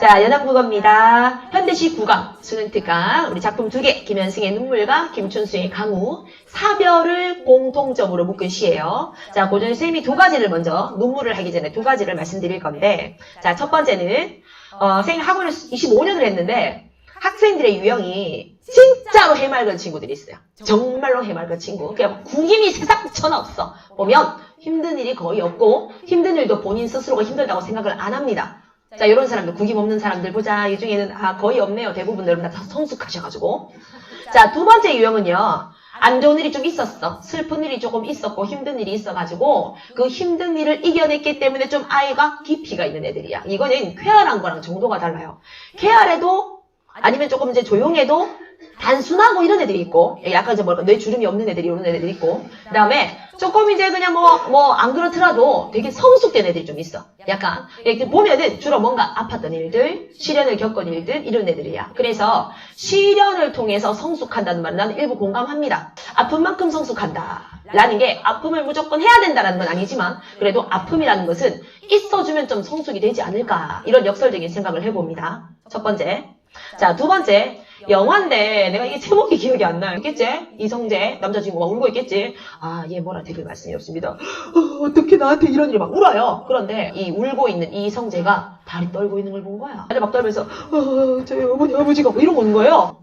자, 연암국어입니다. 현대시 국어, 수능 특강, 우리 작품 두 개, 김현승의 눈물과 김춘수의 강우, 사별을 공통점으로 묶은 시예요. 자, 고전 쌤이 두 가지를 먼저, 눈물을 하기 전에 두 가지를 말씀드릴 건데, 자, 첫 번째는, 어, 쌤이 학원을 25년을 했는데, 학생들의 유형이 진짜로 해맑은 친구들이 있어요. 정말로 해맑은 친구. 그냥 구김이 세상천하 없어. 보면 힘든 일이 거의 없고 힘든 일도 본인 스스로가 힘들다고 생각을 안 합니다. 자, 이런 사람들, 구김 없는 사람들 보자. 이 중에는 아, 거의 없네요. 대부분 여러분 다 성숙하셔가지고. 자, 두 번째 유형은요. 안 좋은 일이 좀 있었어. 슬픈 일이 조금 있었고 힘든 일이 있어가지고 그 힘든 일을 이겨냈기 때문에 좀 아이가 깊이가 있는 애들이야. 이거는 쾌활한 거랑 정도가 달라요. 쾌활해도 아니면 조금 이제 조용해도 단순하고 이런 애들이 있고 약간 이제 뭐랄까 뇌 주름이 없는 애들이 이런 애들이 있고. 그 다음에 조금 이제 그냥 뭐 뭐 안 그렇더라도 되게 성숙된 애들이 좀 있어. 약간. 이렇게 보면은 주로 뭔가 아팠던 일들 시련을 겪은 일들 이런 애들이야. 그래서 시련을 통해서 성숙한다는 말은 나는 일부 공감합니다. 아픈 만큼 성숙한다 라는 게 아픔을 무조건 해야 된다는 건 아니지만 그래도 아픔이라는 것은 있어주면 좀 성숙이 되지 않을까. 이런 역설적인 생각을 해봅니다. 첫 번째. 자 두 번째 영화인데 내가 이게 제목이 기억이 안 나요. 있겠지? 이성재 남자 친구가 울고 있겠지? 아, 얘 뭐라 드릴 말씀이 없습니다. 어, 어떻게 나한테 이런 일이 막 울어요. 그런데 이 울고 있는 이성재가 다리 떨고 있는 걸 본 거야. 다리 막 떨면서 어, 저희 어머니 아버지가 뭐 이러고 오는 거예요.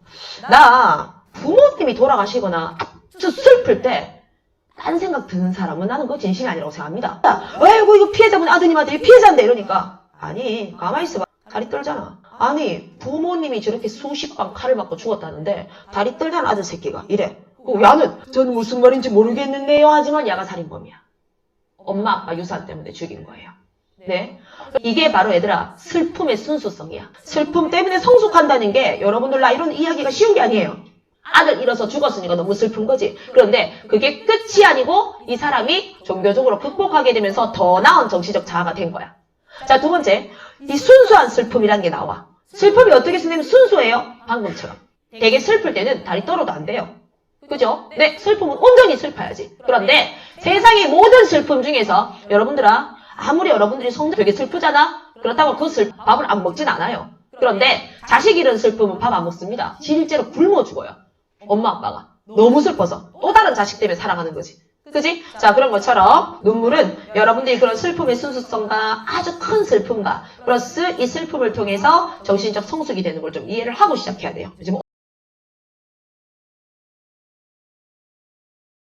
나 부모님이 돌아가시거나 저 슬플 때딴 생각 드는 사람은 나는 그거 진심이 아니라고 생각합니다. 아이고 이거 피해자분 아드님 아들이 피해자인데 이러니까 아니 가만히 있어봐. 다리 떨잖아. 아니 부모님이 저렇게 수십 방 칼을 맞고 죽었다는데 다리 떨잖아 아들 새끼가 이래. 그 야는 저는 무슨 말인지 모르겠는데요 하지만 야가 살인범이야. 엄마 아빠 유산 때문에 죽인 거예요. 네. 이게 바로 얘들아 슬픔의 순수성이야. 슬픔 때문에 성숙한다는 게 여러분들 나 이런 이야기가 쉬운 게 아니에요. 아들 잃어서 죽었으니까 너무 슬픈 거지. 그런데 그게 끝이 아니고 이 사람이 종교적으로 극복하게 되면서 더 나은 정치적 자아가 된 거야. 자, 두 번째. 이 순수한 슬픔이라는 게 나와. 슬픔이 어떻게 쓰냐면 순수해요. 방금처럼. 되게 슬플 때는 다리 떨어도 안 돼요. 그죠? 네, 슬픔은 온전히 슬퍼야지. 그런데 세상의 모든 슬픔 중에서 여러분들아, 아무리 여러분들이 성적 되게 슬프잖아? 그렇다고 그 슬, 밥을 안 먹진 않아요. 그런데 자식 잃은 슬픔은 밥 안 먹습니다. 실제로 굶어 죽어요. 엄마 아빠가. 너무 슬퍼서. 또 다른 자식 때문에 살아가는 거지. 그지? 자, 그런 것처럼 눈물은 여러분들이 그런 슬픔의 순수성과 아주 큰 슬픔과 플러스 이 슬픔을 통해서 정신적 성숙이 되는 걸 좀 이해를 하고 시작해야 돼요.